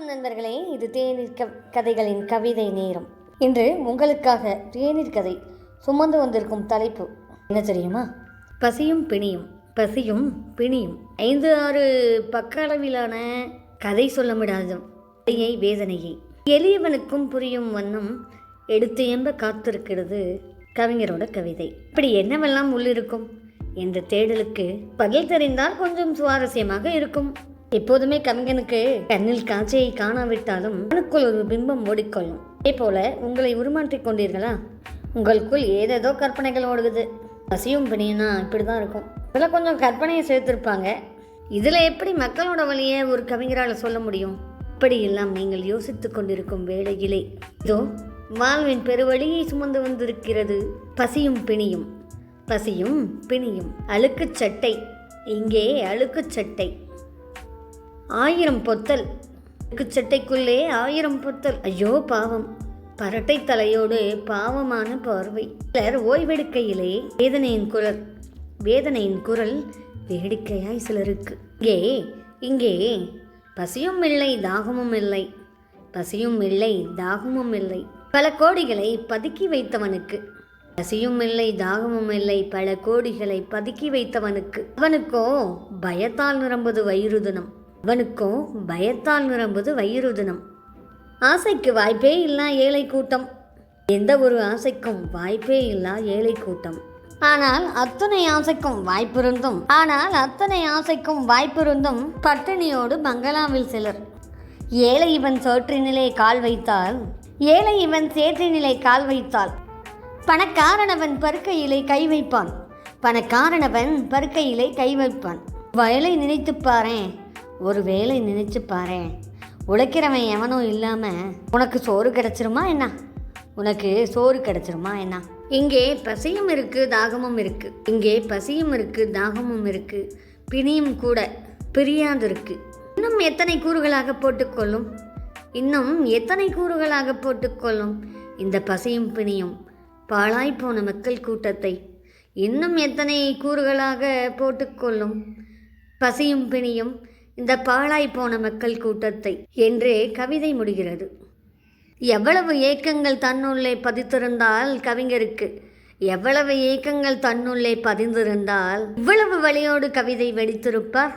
வணக்கம் நண்பர்களே இது தேநீர் க கதைகளின் கவிதை நேரம். இன்று உங்களுக்காக தேநீர் கதை சுமந்து வந்திருக்கும் தலைப்பு. என்ன தெரியுமா? பசியும் பிணியும் பசியும் பிணியும். ஐந்து ஆறு பக்க அளவிலான கதை சொல்ல முடியாதும் கதையை வேதனையை எளியவனுக்கும் புரியும் வண்ணம் எடுத்து எம்ப காத்திருக்கிறது கவிஞரோட கவிதை. இப்படி என்னவெல்லாம் உள்ளிருக்கும்? என்ற தேடலுக்கு பதில் தெரிந்தால் கொஞ்சம் சுவாரஸ்யமாக இருக்கும். எப்போதுமே கவிஞனுக்கு கண்ணில் காட்சியை காணாவிட்டாலும் மனுக்குள் ஒரு பிம்பம் ஓடிக்கொள்ளும். அதே போல உங்களை உருமாற்றிக் கொண்டீர்களா? உங்களுக்குள் ஏதேதோ கற்பனைகள் ஓடுகுது பசியும் பிணியும்னா இப்படி தான் இருக்கும். இதில் கொஞ்சம் கற்பனையை சேர்த்துருப்பாங்க. இதில் எப்படி மக்களோட வழியை ஒரு கவிஞரால் சொல்ல முடியும்? இப்படியெல்லாம் நீங்கள் யோசித்து கொண்டிருக்கும் வேளையிலே இதோ வாழ்வின் பெருவழியை சுமந்து வந்திருக்கிறது. பசியும் பிணியும். பசியும் பிணியும். அழுக்குச் சட்டை. இங்கே அழுக்குச் சட்டை. ஆயிரம் பொத்தல். சட்டைக்குள்ளே ஆயிரம் பொத்தல். ஐயோ பாவம். பரட்டை தலையோடு பாவமான பார்வை. சிலர் ஓய்வெடுக்கையிலே வேதனையின் குரல் வேதனையின் குரல் வேடிக்கையாய் சிலருக்கு. இங்கே இங்கே. பசியும் இல்லை தாகமும் இல்லை. பசியும் இல்லை தாகமும் இல்லை. பல கோடிகளை பதுக்கி வைத்தவனுக்கு. பசியும் இல்லை தாகமும் இல்லை பல கோடிகளை பதுக்கி வைத்தவனுக்கு. அவனுக்கோ பயத்தால் நிரம்புது வயிறு தினம். அவனுக்கும் பயத்தால் நிரம்புது வயிறு தினம் ஆசைக்கு வாய்ப்பே இல்லா ஏழை கூட்டம். எந்த ஒரு ஆசைக்கும் வாய்ப்பே இல்லா ஏழை கூட்டம். ஆனால் அத்தனை ஆசைக்கும் வாய்ப்பிருந்தும் ஆனால் அத்தனை ஆசைக்கும் வாய்ப்பிருந்தும் பட்டினியோடு பங்களாவில் சிலர். ஏழை இவன் சோற்றினிலே கால் வைத்தால் ஏழை இவன் சேற்றினிலே கால் வைத்தால். பணக்காரனவன் பருக்கையிலே கை வைப்பான் பணக்காரனவன் பருக்கையிலே கை வைப்பான். வயலை நினைத்துப் பாரேன் ஒரு வேலை நினைச்சு பாரு உழைக்கிறவன் எவனும் இல்லாமல் உனக்கு சோறு கிடச்சிருமா என்ன? உனக்கு சோறு கிடச்சிருமா என்ன? இங்கே பசியும் இருக்கு தாகமும் இருக்கு. இங்கே பசியும் இருக்கு தாகமும் இருக்கு. பிணியும் கூட பிரியாது இருக்கு. இன்னும் எத்தனை கூறுகளாக போட்டுக்கொள்ளும் இன்னும் எத்தனை கூறுகளாக போட்டுக்கொள்ளும் இந்த பசியும் பிணியும் பாழாய்ப்போன மக்கள் கூட்டத்தை இன்னும் எத்தனை கூறுகளாக போட்டுக்கொள்ளும் பசியும் பிணியும் இந்த பாழாய் போன மக்கள் கூட்டத்தை என்றே கவிதை முடிகிறது. எவ்வளவு ஏக்கங்கள் தன்னுள்ளே பதித்திருந்தால் கவிஞருக்கு எவ்வளவு ஏக்கங்கள் தன்னுள்ளே பதிந்திருந்தால் இவ்வளவு வழியோடு கவிதை வெடித்திருப்பார்?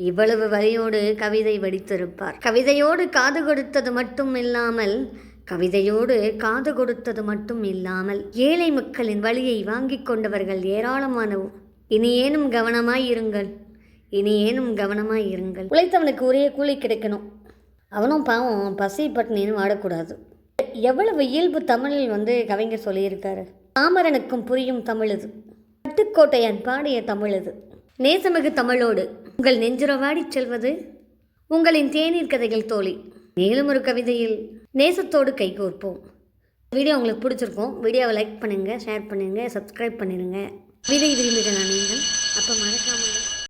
இவ்வளவு வழியோடு கவிதை வெடித்திருப்பார். கவிதையோடு காது கொடுத்தது மட்டும் இல்லாமல் கவிதையோடு காது கொடுத்தது மட்டும் இல்லாமல் ஏழை மக்களின் வழியை வாங்கிக் கொண்டவர்கள் ஏராளமானவும் இனி ஏனும் கவனமாய் இருங்கள். இனி ஏனும் கவனமாக இருங்கள். உழைத்தவனுக்கு ஒரே கூலி கிடைக்கணும். அவனும் பாவம் பசி பட்டினின்னு வாடக்கூடாது. எவ்வளவு இயல்பு தமிழில் வந்து கவிஞர் சொல்லியிருக்காரு. பாமரனுக்கும் புரியும் தமிழ் இது. பட்டுக்கோட்டையான் பாடிய தமிழ் இது. நேசமிகு தமிழோடு உங்கள் நெஞ்சுரவாடி செல்வது உங்களின் தேநீர் கதைகள் தோழி. மேலும் ஒரு கவிதையில் நேசத்தோடு கைகோர்ப்போம் வீடியோ உங்களுக்கு பிடிச்சிருக்கோம் வீடியோவை லைக் பண்ணுங்கள் ஷேர் பண்ணுங்கள் சப்ஸ்கிரைப் பண்ணிடுங்க விதை விரும்புகிறேன் நீங்கள் அப்போ மறக்காமல்